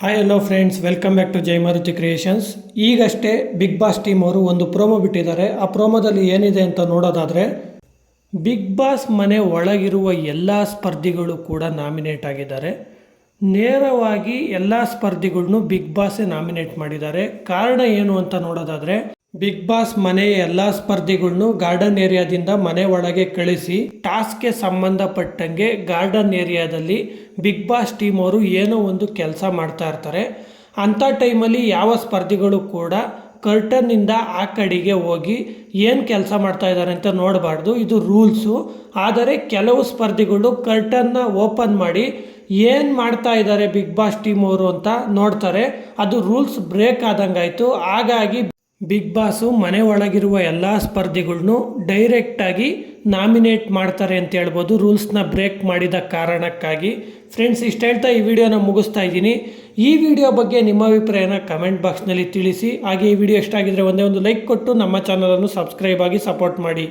Hi hello friends welcome back to Jai Maruti creations ಈಗಷ್ಟೇ big boss team ಅವರು ಒಂದು promo ಬಿಟ್ಟಿದ್ದಾರೆ. ಆ ಪ್ರೋಮೋದಲ್ಲಿ ಏನಿದೆ ಅಂತ ನೋಡೋದಾದರೆ ಬಿಗ್ ಬಾಸ್ ಮನೆ ಒಳಗಿರುವ ಎಲ್ಲ ಸ್ಪರ್ಧಿಗಳು ಕೂಡ ನಾಮಿನೇಟ್ ಆಗಿದ್ದಾರೆ. ನೇರವಾಗಿ ಎಲ್ಲ ಸ್ಪರ್ಧಿಗಳನ್ನು ಬಿಗ್ ಬಾಸೇ ನಾಮಿನೇಟ್ ಮಾಡಿದ್ದಾರೆ. ಕಾರಣ ಏನು ಅಂತ ನೋಡೋದಾದರೆ ಬಿಗ್ ಬಾಸ್ ಮನೆಯ ಎಲ್ಲ ಸ್ಪರ್ಧಿಗಳನ್ನು ಗಾರ್ಡನ್ ಏರಿಯಾದಿಂದ ಮನೆ ಒಳಗೆ ಕಳಿಸಿ, ಟಾಸ್ಕ್ಗೆ ಸಂಬಂಧಪಟ್ಟಂಗೆ ಗಾರ್ಡನ್ ಏರಿಯಾದಲ್ಲಿ ಬಿಗ್ ಬಾಸ್ ಟೀಮ್ ಅವರು ಏನೋ ಒಂದು ಕೆಲಸ ಮಾಡ್ತಾ ಇರ್ತಾರೆ. ಅಂಥ ಟೈಮಲ್ಲಿ ಯಾವ ಸ್ಪರ್ಧಿಗಳು ಕೂಡ ಕರ್ಟನ್ನಿಂದ ಆ ಕಡೆಗೆ ಹೋಗಿ ಏನು ಕೆಲಸ ಮಾಡ್ತಾ ಇದ್ದಾರೆ ಅಂತ ನೋಡಬಾರ್ದು. ಇದು ರೂಲ್ಸು. ಆದರೆ ಕೆಲವು ಸ್ಪರ್ಧಿಗಳು ಕರ್ಟನ್ನ ಓಪನ್ ಮಾಡಿ ಏನು ಮಾಡ್ತಾ ಇದ್ದಾರೆ ಬಿಗ್ ಬಾಸ್ ಟೀಮ್ ಅವರು ಅಂತ ನೋಡ್ತಾರೆ. ಅದು ರೂಲ್ಸ್ ಬ್ರೇಕ್ ಆದಂಗಾಯಿತು. ಹಾಗಾಗಿ ಬಿಗ್ ಬಾಸು ಮನೆ ಒಳಗಿರುವ ಎಲ್ಲ ಸ್ಪರ್ಧಿಗಳ್ನು ಡೈರೆಕ್ಟಾಗಿ ನಾಮಿನೇಟ್ ಮಾಡ್ತಾರೆ ಅಂತ ಹೇಳ್ಬೋದು. ರೂಲ್ಸ್ನ ಬ್ರೇಕ್ ಮಾಡಿದ ಕಾರಣಕ್ಕಾಗಿ. ಫ್ರೆಂಡ್ಸ್ ಇಷ್ಟು ಹೇಳ್ತಾ ಈ ವಿಡಿಯೋನ ಮುಗಿಸ್ತಾ ಇದ್ದೀನಿ. ಈ ವಿಡಿಯೋ ಬಗ್ಗೆ ನಿಮ್ಮ ಅಭಿಪ್ರಾಯನ ಕಮೆಂಟ್ ಬಾಕ್ಸ್ನಲ್ಲಿ ತಿಳಿಸಿ. ಹಾಗೆ ಈ ವಿಡಿಯೋ ಇಷ್ಟ ಆಗಿದ್ರೆ ಒಂದೇ ಒಂದು ಲೈಕ್ ಕೊಟ್ಟು ನಮ್ಮ ಚಾನಲನ್ನು ಸಬ್ಸ್ಕ್ರೈಬ್ ಆಗಿ ಸಪೋರ್ಟ್ ಮಾಡಿ.